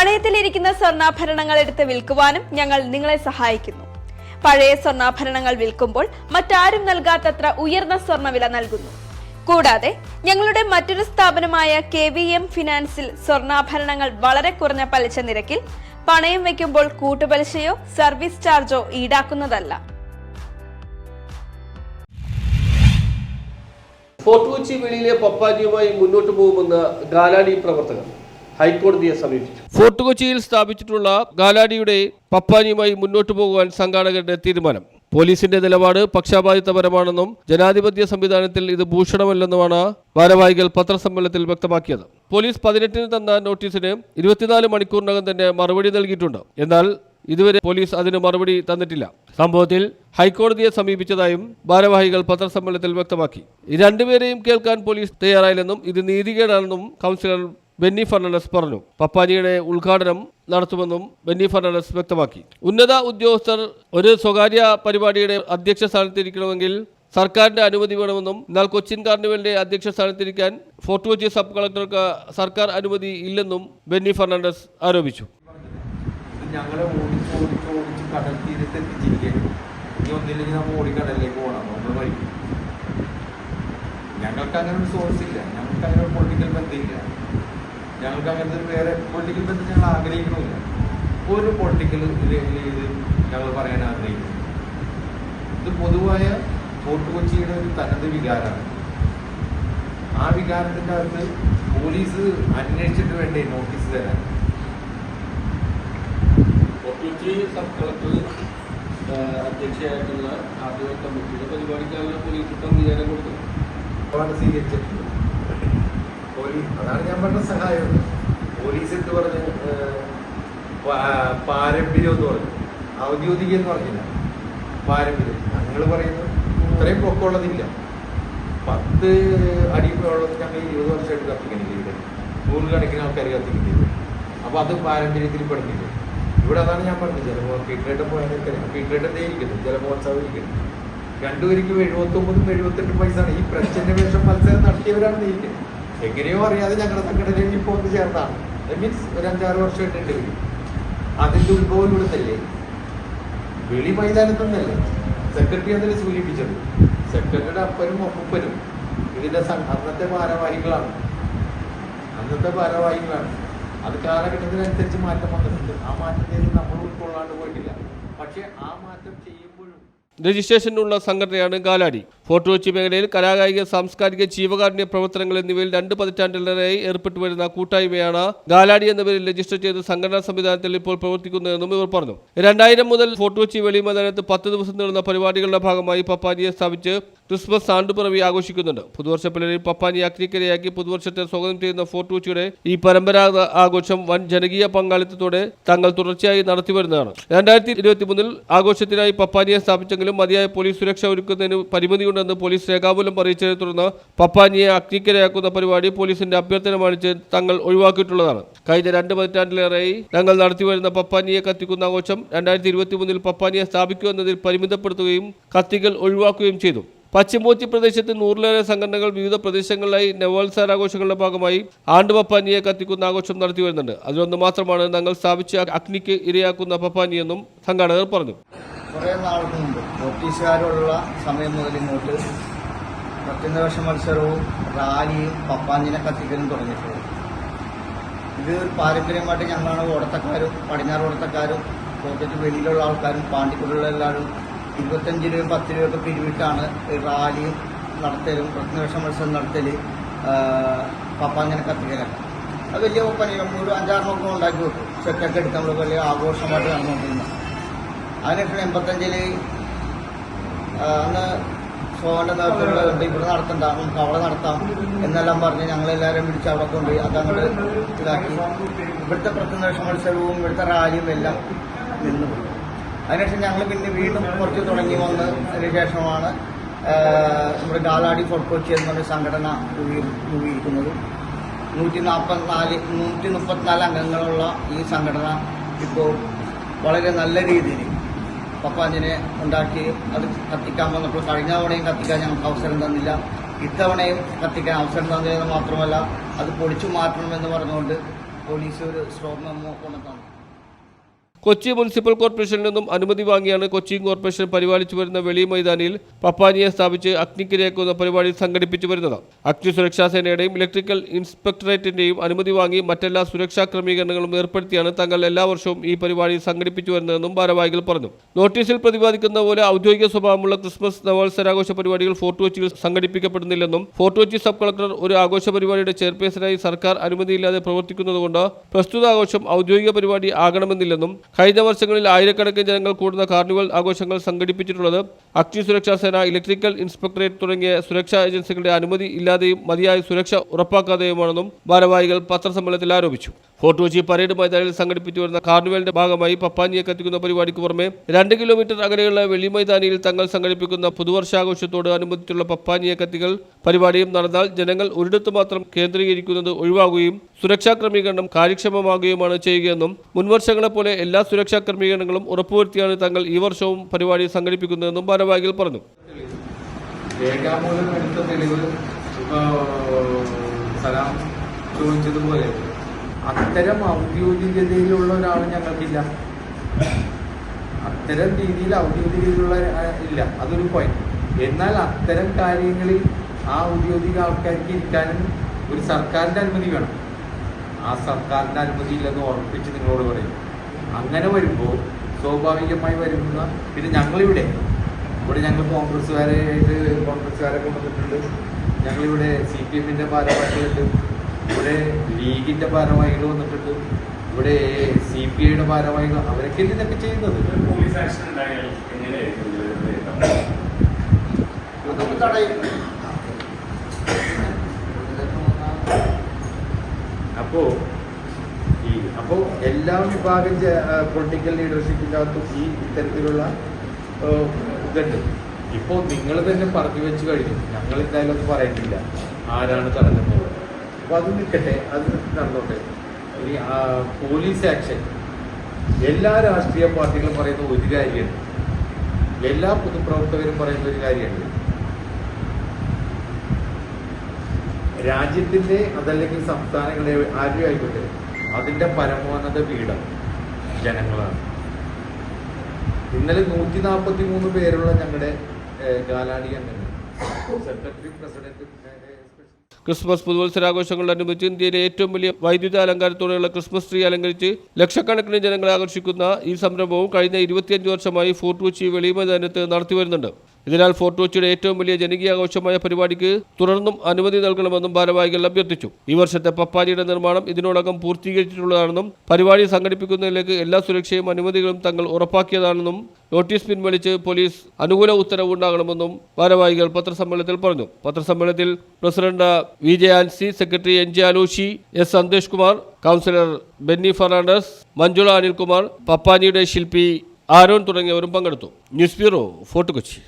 പണയത്തിലിരിക്കുന്ന സ്വർണാഭരണങ്ങൾ എടുത്ത് വിൽക്കുവാനും ഞങ്ങൾ നിങ്ങളെ സഹായിക്കുന്നു. പഴയ സ്വർണാഭരണങ്ങൾ വിൽക്കുമ്പോൾ മറ്റാരും നൽകാത്തത്ര ഉയർന്ന സ്വർണവില നൽകുന്നു. കൂടാതെ ഞങ്ങളുടെ മറ്റൊരു സ്ഥാപനമായ കെ വി എം ഫിനാൻസിൽ സ്വർണാഭരണങ്ങൾ വളരെ കുറഞ്ഞ പലിശ നിരക്കിൽ പണയം വയ്ക്കുമ്പോൾ കൂട്ടുപലിശയോ സർവീസ് ചാർജോ ഈടാക്കുന്നതല്ല. ഫോർട്ട് കൊച്ചി വെളിയിലെ പപ്പാജിയുമായി മുന്നോട്ട് പോകുമെന്ന് ഗാലാഡി പ്രവർത്തകർ. ഹൈക്കോടതിയെ സമീപിച്ചു. ഫോർട്ട് കൊച്ചിയിൽ സ്ഥാപിച്ചിട്ടുള്ള ഗാലാഡിയുടെ പപ്പാനിയുമായി മുന്നോട്ടു പോകുവാൻ സംഘാടകരുടെ തീരുമാനം. പോലീസിന്റെ നിലപാട് പക്ഷാപാതിത്വപരമാണെന്നും ജനാധിപത്യ സംവിധാനത്തിൽ ഇത് ഭൂഷണമല്ലെന്നുമാണ് ഭാരവാഹികൾ പത്രസമ്മേളനത്തിൽ വ്യക്തമാക്കിയത്. പോലീസ് പതിനെട്ടിന് തന്ന നോട്ടീസിന് ഇരുപത്തിനാല് മണിക്കൂറിനകം തന്നെ മറുപടി നൽകിയിട്ടുണ്ട്. എന്നാൽ ഇതുവരെ പോലീസ് അതിന് മറുപടി തന്നിട്ടില്ല. സംഭവത്തിൽ ഹൈക്കോടതിയെ സമീപിച്ചതായും ഭാരവാഹികൾ പത്രസമ്മേളനത്തിൽ വ്യക്തമാക്കി. രണ്ടുപേരെയും കേൾക്കാൻ പോലീസ് തയ്യാറായില്ലെന്നും ഇത് നീതികേടാണെന്നും കൗൺസിലർ ബെന്നി ഫെർണാണ്ടസ് പറഞ്ഞു. പപ്പാനിയുടെ ഉദ്ഘാടനം നടത്തുമെന്നും ബെന്നി ഫെർണാണ്ടസ് വ്യക്തമാക്കി. ഉന്നത ഉദ്യോഗസ്ഥർ ഒരു സ്വകാര്യ പരിപാടിയുടെ അധ്യക്ഷ സ്ഥാനത്തിരിക്കണമെങ്കിൽ സർക്കാരിന്റെ അനുമതി വേണമെന്നും എന്നാൽ കൊച്ചിൻ കാർണിവലിന്റെ അധ്യക്ഷ സ്ഥാനത്തിരിക്കാൻ ഫോർട്ട് കൊച്ചി സബ് കളക്ടർക്ക് സർക്കാർ അനുമതി ഇല്ലെന്നും ബെന്നി ഫെർണാണ്ടസ് ആരോപിച്ചു. ഞങ്ങൾക്ക് അങ്ങനെ ഒരു സോഴ്സ് ഇല്ല. ഞങ്ങൾക്ക് അങ്ങനെ ഒരു പൊളിറ്റിക്കൽ ബന്ധമില്ല ഞങ്ങൾക്ക് അങ്ങനത്തെ ഒരു വേറെ പൊളിറ്റിക്കൽ ബന്ധം ഞങ്ങൾ ആഗ്രഹിക്കണമില്ല. ഒരു പൊളിറ്റിക്കൽ ഇത് ഞങ്ങൾ പറയാൻ ആഗ്രഹിക്കുന്നു. ഇത് പൊതുവായ ഫോർട്ട് കൊച്ചിയുടെ ഒരു തനത് വികാരമാണ്. ആ വികാരത്തിന്റെ അകത്ത് പോലീസ് അന്വേഷിച്ചിട്ട് വേണ്ടേ നോട്ടീസ് തരാൻ? കൊച്ചി സബ് കളക്ടർ അധ്യക്ഷയായിട്ടുള്ള ആദ്യ കമ്മിറ്റിയുടെ പരിപാടിക്കാരുടെ പോലീസ് അംഗീകാരം കൊടുത്തു ഒരുപാട് സ്വീകരിച്ചിട്ടുണ്ട്. പോലീസ് അതാണ് ഞാൻ പറഞ്ഞ സഹായം. പോലീസ് എന്ത് പറഞ്ഞ് പാരമ്പര്യം എന്ന് പറഞ്ഞു. ഔദ്യോഗികം എന്ന് പറഞ്ഞില്ല. പാരമ്പര്യം. ഞങ്ങൾ പറയുന്നു ഇത്രയും പൊക്കമുള്ളതില്ല. പത്ത് അടി ഞങ്ങൾ ഇരുപത് വർഷമായിട്ട് കത്തിക്കണില്ല ഇവിടെ. നൂറുകണക്കിന് ആൾക്കാർ കത്തിക്കുന്നില്ല. അപ്പോൾ അത് പാരമ്പര്യത്തിൽ പെടുന്നില്ല. ഇവിടെ അതാണ് ഞാൻ പറഞ്ഞത്. ജലമോ പീട്ടേട്ടം പോയാലൊക്കെ പീട്ടേട്ടം ഇരിക്കുന്നു? ജലമഹോത്സവം ഇരിക്കുന്നു. രണ്ടുപേർക്കും എഴുപത്തൊമ്പതും എഴുപത്തെട്ടും വയസ്സാണ്. ഈ പ്രച്ഛന്ന മത്സരം നടത്തിയവരാണ് നീക്കുന്നത് എങ്ങനെയോ അറിയാതെ ഞങ്ങളുടെ സംഘടനയിൽ ഇപ്പോൾ ഒന്ന് ചേർന്നാണ്. മീൻസ് ഒരു അഞ്ചാറ് വർഷമായിട്ടുണ്ട് വിളി അതിന്റെ ഉത്ഭവം ഇവിടുന്നല്ലേ വെളി മൈതാനത്തു നിന്നല്ലേ? സെക്രട്ടറി അതിനെ സൂചിപ്പിച്ചത്? സെക്രട്ടറിയുടെ അപ്പനും അപ്പൂപ്പനും ഇതിന്റെ അന്നത്തെ ഭാരവാഹികളാണ്. അന്നത്തെ ഭാരവാഹികളാണ്. അത് കാലഘട്ടത്തിനനുസരിച്ച് മാറ്റം വന്നിട്ടുണ്ട്. ആ മാറ്റത്തിൽ നമ്മൾ ഉൾക്കൊള്ളാണ്ട് പോയിട്ടില്ല. പക്ഷേ ആ മാറ്റം ചെയ്യുമ്പോഴും രജിസ്ട്രേഷനുള്ള സംഘടനയാണ് ഗാലാടി. ഫോർട്ട് കൊച്ചി മേഖലയിൽ കലാകായിക സാംസ്കാരിക ജീവകാരുണ്യ പ്രവർത്തനങ്ങൾ എന്നിവയിൽ രണ്ട് പതിറ്റാണ്ടിലേറെയായി ഏർപ്പെട്ടു വരുന്ന കൂട്ടായ്മയാണ് ഗാലാടി എന്ന പേരിൽ രജിസ്റ്റർ ചെയ്ത് സംഘടനാ സംവിധാനത്തിൽ ഇപ്പോൾ പ്രവർത്തിക്കുന്നതെന്നും ഇവർ പറഞ്ഞു. രണ്ടായിരം മുതൽ ഫോർട്ട് കൊച്ചി വെളി മൈതാനത്ത് പത്ത് ദിവസം നീളുന്ന പരിപാടികളുടെ ഭാഗമായി പപ്പാനിയെ സ്ഥാപിച്ച് ക്രിസ്മസ് ആണ്ടുപിറവി ആഘോഷിക്കുന്നുണ്ട്. പുതുവർഷ പിള്ളേരിൽ പപ്പാനി അഗ്നിക്കരയാക്കി പുതുവർഷത്തെ സ്വാഗതം ചെയ്യുന്ന ഫോർട്ട് കൊച്ചിയുടെ ഈ പരമ്പരാഗത ആഘോഷം വൻ ജനകീയ പങ്കാളിത്തത്തോടെ തങ്ങൾ തുടർച്ചയായി നടത്തിവരുന്നതാണ്. രണ്ടായിരത്തി ഇരുപത്തി മൂന്നിൽ ആഘോഷത്തിനായി പപ്പാനിയെ സ്ഥാപിച്ചെങ്കിലും മതിയായ പോലീസ് സുരക്ഷ ഒരുക്കുന്നതിന് പരിമിതിയുണ്ടെന്ന് പോലീസ് രേഖാമൂലം അറിയിച്ചതിനെ തുടർന്ന് പപ്പാനിയെ അഗ്നിക്കരയാക്കുന്ന പരിപാടി പോലീസിന്റെ അഭ്യർത്ഥന മാനിച്ച് തങ്ങൾ ഒഴിവാക്കിയിട്ടുള്ളതാണ്. കഴിഞ്ഞ രണ്ട് പതിറ്റാണ്ടിലേറെയായി തങ്ങൾ നടത്തിവരുന്ന പപ്പാനിയെ കത്തിക്കുന്ന ആഘോഷം രണ്ടായിരത്തി ഇരുപത്തി മൂന്നിൽ പപ്പാനിയെ സ്ഥാപിക്കുമെന്നതിൽ പരിമിതപ്പെടുത്തുകയും കത്തികൾ ഒഴിവാക്കുകയും ചെയ്തു. പശ്ചിമോച്ചി പ്രദേശത്ത് നൂറിലേറെ സംഘടനകൾ വിവിധ പ്രദേശങ്ങളിലായി നവോത്സവ ആഘോഷങ്ങളുടെ ഭാഗമായി ആണ്ട് പപ്പാനിയെ കത്തിക്കുന്ന ആഘോഷം നടത്തി വരുന്നുണ്ട്. അതിലൊന്ന് മാത്രമാണ് തങ്ങൾ സ്ഥാപിച്ച അഗ്നിക്ക് ഇരയാക്കുന്ന പപ്പാനിയെന്നും സംഘാടകർ പറഞ്ഞു. കുറേ നാൾക്ക് മുമ്പ് ബ്രിട്ടീഷുകാരുള്ള സമയം മുതൽ ഇങ്ങോട്ട് പ്രത്യന്തപക്ഷ മത്സരവും റാലിയും പപ്പാഞ്ചിനെ കത്തിക്കലും തുടങ്ങിയിട്ടുള്ളത്. ഇത് ഒരു പാരമ്പര്യമായിട്ട് ഞങ്ങളാണ് ഓടത്തക്കാരും പടിഞ്ഞാറ് ഓടത്തക്കാരും കോട്ടയത്ത് വെളിയിലുള്ള ആൾക്കാരും പാണ്ടിക്കുടിലുള്ള എല്ലാവരും ഇരുപത്തഞ്ച് രൂപയും പത്ത് രൂപയൊക്കെ പിരിവിട്ടാണ് റാലിയും നടത്തലും പ്രത്യന്തപക്ഷ മത്സരം നടത്തൽ പപ്പാഞ്ചിനെ കത്തിക്കലൊക്കെ. അത് വലിയ ഒപ്പന ഒരു അഞ്ചാറ് നോക്കം ഉണ്ടാക്കി വെക്കും. ചെക്കൊക്കെ നമ്മൾ വലിയ ആഘോഷമായിട്ട് നടന്നുകൊണ്ടിരുന്നത്. അതിനുശേഷം എൺപത്തഞ്ചിൽ അന്ന് സോന്റെ നേതൃത്വത്തിലുള്ള ഇവിടെ നടത്തണ്ട നമുക്ക് അവിടെ നടത്താം എന്നെല്ലാം പറഞ്ഞ് ഞങ്ങളെല്ലാവരും പിടിച്ച് അവിടെ കൊണ്ടുപോയി അതങ്ങോട്ട് ഇതാക്കി. ഇവിടുത്തെ പ്രത്യക്ഷ മത്സരവും ഇവിടുത്തെ റാലിയും എല്ലാം നിന്നു അതിനുശേഷം ഞങ്ങൾ പിന്നെ വീണ്ടും കുറച്ച് തുടങ്ങി വന്ന് ശേഷമാണ് ആ, നമ്മുടെ ഗാലാടി ഫോർട്ട് കൊച്ചി എന്നൊരു സംഘടന രൂപീ- രൂപീകരിക്കുന്നത് നൂറ്റി നാൽപ്പത്തിനാല് നൂറ്റി മുപ്പത്തിനാല് അംഗങ്ങളുള്ള ഈ സംഘടന ഇപ്പോൾ വളരെ നല്ല രീതിയിൽ പപ്പാഞ്ചിനെ ഉണ്ടാക്കി അത് കത്തിക്കാൻ വന്നപ്പോൾ കഴിഞ്ഞ തവണയും കത്തിക്കാൻ ഞങ്ങൾക്ക് അവസരം തന്നില്ല. ഇത്തവണയും കത്തിക്കാൻ അവസരം തന്നില്ലെന്ന് മാത്രമല്ല അത് പൊളിച്ചു മാറ്റണമെന്ന് പറഞ്ഞുകൊണ്ട് പോലീസ് ഒരു സ്ട്രോങ് മെമ്മോ കൊച്ചി മുനിസിപ്പൽ കോർപ്പറേഷനിൽ നിന്നും അനുമതി വാങ്ങിയാണ് കൊച്ചി കോർപ്പറേഷൻ പരിപാലിച്ചു വരുന്ന വെളി മൈതാനിയിൽ പപ്പാനിയെ സ്ഥാപിച്ച് അഗ്നിക്കിരയാക്കുന്ന പരിപാടി സംഘടിപ്പിച്ചു വരുന്നത്. അഗ്നി സുരക്ഷാ സേനയുടെയും ഇലക്ട്രിക്കൽ ഇൻസ്പെക്ടറേറ്റിന്റെയും അനുമതി വാങ്ങി മറ്റെല്ലാ സുരക്ഷാ ക്രമീകരണങ്ങളും ഏർപ്പെടുത്തിയാണ് തങ്ങൾ എല്ലാ വർഷവും ഈ പരിപാടി സംഘടിപ്പിച്ചു വരുന്നതെന്നും ഭാരവാഹികൾ പറഞ്ഞു. നോട്ടീസിൽ പ്രതിപാദിക്കുന്ന പോലെ ഔദ്യോഗിക സ്വഭാവമുള്ള ക്രിസ്മസ് നവോത്സരാഘോഷ പരിപാടികൾ ഫോർട്ട് കൊച്ചിയിൽ സംഘടിപ്പിക്കപ്പെടുന്നില്ലെന്നും ഫോർട്ട് കൊച്ചി സബ് കളക്ടർ ഒരു ആഘോഷ പരിപാടിയുടെ ചെയർപേഴ്സണായി സർക്കാർ അനുമതിയില്ലാതെ പ്രവർത്തിക്കുന്നതുകൊണ്ട് പ്രസ്തുത ആഘോഷം ഔദ്യോഗിക പരിപാടി ആകണമെന്നില്ലെന്നും കഴിഞ്ഞ വർഷങ്ങളിൽ ആയിരക്കണക്കിന് ജനങ്ങൾ കൂടുന്ന കാർണിവൽ ആഘോഷങ്ങൾ സംഘടിപ്പിച്ചിട്ടുള്ളത് അഗ്നി സുരക്ഷാ സേന ഇലക്ട്രിക്കൽ ഇൻസ്പെക്ടറേറ്റ് തുടങ്ങിയ സുരക്ഷാ ഏജൻസികളുടെ അനുമതി ഇല്ലാതെയും മതിയായ സുരക്ഷ ഉറപ്പാക്കാതെയുമാണെന്നും ഭാരവാഹികൾ പത്രസമ്മേളനത്തിൽ ആരോപിച്ചു. ഫോർട്ട് കൊച്ചി പരേഡ് മൈതാനിൽ സംഘടിപ്പിച്ചു വരുന്ന കാർണിവലിന്റെ ഭാഗമായി പപ്പാഞ്ഞിയെ കത്തിക്കുന്ന പരിപാടിക്ക് പുറമെ രണ്ട് കിലോമീറ്റർ അകലെയുള്ള വെള്ളി മൈതാനിയിൽ തങ്ങൾ സംഘടിപ്പിക്കുന്ന പുതുവർഷാഘോഷത്തോട് അനുബന്ധിച്ചുള്ള പപ്പാഞ്ഞിയെ കത്തികൾ പരിപാടിയും നടന്നാൽ ജനങ്ങൾ ഒരിടത്ത് മാത്രം കേന്ദ്രീകരിക്കുന്നത് ഒഴിവാകുകയും സുരക്ഷാ ക്രമീകരണം കാര്യക്ഷമമാകുകയുമാണ് ചെയ്യുകയെന്നും മുൻവർഷങ്ങളെപ്പോലെ എല്ലാ സുരക്ഷാ ക്രമീകരണങ്ങളും ഉറപ്പുവരുത്തിയാണ് തങ്ങൾ ഈ വർഷവും പരിപാടി സംഘടിപ്പിക്കുന്നതെന്നും ഭാരവാഹികൾ പറഞ്ഞു. രേഖാമൂലം എടുത്ത തെളിവ് ഇപ്പോൾ സലാം ചോദിച്ചതുപോലെ അത്തരം ഔദ്യോഗികതയിലുള്ള ഒരാൾ ഞങ്ങൾക്കില്ല. അത്തരം രീതിയിൽ ഔദ്യോഗികതയിലുള്ള ഇല്ല. അതൊരു പോയിന്റ് എന്നാൽ അത്തരം കാര്യങ്ങളിൽ ആ ഔദ്യോഗിക ആൾക്കാർക്ക് ഇരിക്കാനും ഒരു സർക്കാരിന്റെ അനുമതി വേണം. ആ സർക്കാരിന്റെ അനുമതി ഇല്ലെന്ന് ഉറപ്പിച്ച് നിങ്ങളോട് പറയും. അങ്ങനെ വരുമ്പോൾ സ്വാഭാവികമായി വരുന്ന പിന്നെ ഞങ്ങളിവിടെ ഇവിടെ ഞങ്ങൾ കോൺഗ്രസ്സുകാരായിട്ട് കോൺഗ്രസ്സുകാരൊക്കെ കൊണ്ടുവന്നിട്ടുണ്ട് ഞങ്ങളിവിടെ സി പി എമ്മിന്റെ ഭാരവാഹികളുണ്ട്. ഇവിടെ ലീഗിന്റെ ഭാരവാഹികൾ വന്നിട്ടുണ്ട്. ഇവിടെ സി പി ഐയുടെ ഭാരവാഹികൾ അവരൊക്കെ ഇതൊക്കെ ചെയ്യുന്നത്? അപ്പോ ഈ അപ്പോ എല്ലാ വിഭാഗം പൊളിറ്റിക്കൽ ലീഡർഷിപ്പിന്റെ അകത്തും ഈ ഇത്തരത്തിലുള്ള ഇതുണ്ട്. ഇപ്പോൾ നിങ്ങൾ തന്നെ പറഞ്ഞു വെച്ച് കഴിഞ്ഞു. ഞങ്ങൾ എന്തായാലും ഒന്നും പറയുന്നില്ല ആരാണ് തടഞ്ഞത്? അപ്പൊ അത് നിൽക്കട്ടെ അത് നടന്നോട്ടെ. ആ, പോലീസ് ആക്ഷൻ എല്ലാ രാഷ്ട്രീയ പാർട്ടികളും പറയുന്ന ഒരു കാര്യമാണ് എല്ലാ പൊതുപ്രവർത്തകരും പറയുന്ന ഒരു കാര്യമാണ് രാജ്യത്തിന്റെ അതല്ലെങ്കിൽ സംസ്ഥാനങ്ങളെ ആരും ആയിക്കോട്ടെ അതിന്റെ പരമോന്നത പീഠം ജനങ്ങളാണ്. ഇന്നലെ നൂറ്റി നാൽപ്പത്തി മൂന്ന് പേരുള്ള ഞങ്ങളുടെ ഗാലാടി അംഗങ്ങൾ. സെക്രട്ടറി പ്രസിഡന്റ് ക്രിസ്മസ് പുതുവത്സരാഘോഷങ്ങളോടനുബന്ധിച്ച് ഇന്ത്യയിലെ ഏറ്റവും വലിയ വൈദ്യുത അലങ്കാരത്തോടെയുള്ള ക്രിസ്മസ് ട്രീ അലങ്കരിച്ച് ലക്ഷക്കണക്കിന് ജനങ്ങളെ ആകർഷിക്കുന്ന ഈ സംരംഭവും കഴിഞ്ഞ ഇരുപത്തിയഞ്ച് വർഷമായി ഫോർട്ട് കൊച്ചി വെളിമൈതാനത്ത് നടത്തിവരുന്നുണ്ട്. നടത്തി വരുന്നുണ്ട് ഇതിനാൽ ഫോർട്ട് കൊച്ചിയുടെ ഏറ്റവും വലിയ ജനകീയാഘോഷമായ പരിപാടിക്ക് തുടർന്നും അനുമതി നൽകണമെന്നും ഭാരവാഹികൾ അഭ്യർത്ഥിച്ചു. ഈ വർഷത്തെ പപ്പാരിയുടെ നിർമ്മാണം ഇതിനോടകം പൂർത്തീകരിച്ചിട്ടുള്ളതാണെന്നും പരിപാടി സംഘടിപ്പിക്കുന്നതിലേക്ക് എല്ലാ സുരക്ഷയും അനുമതികളും തങ്ങൾ ഉറപ്പാക്കിയതാണെന്നും നോട്ടീസ് പിൻവലിച്ച് പോലീസ് അനുകൂല ഉത്തരവ് ഉണ്ടാകണമെന്നും ഭാരവാഹികൾ പത്രസമ്മേളനത്തിൽ പറഞ്ഞു. പത്രസമ്മേളനത്തിൽ president V J Ancy secretary N J Aloshy S Santhosh Kumar councillor Benny Fernandez Manjula Anilkumar പപ്പാനിയുടെ ശില്പി ആരോൺ തുടങ്ങിയവരും പങ്കെടുത്തു. News bureau Fort Kochi.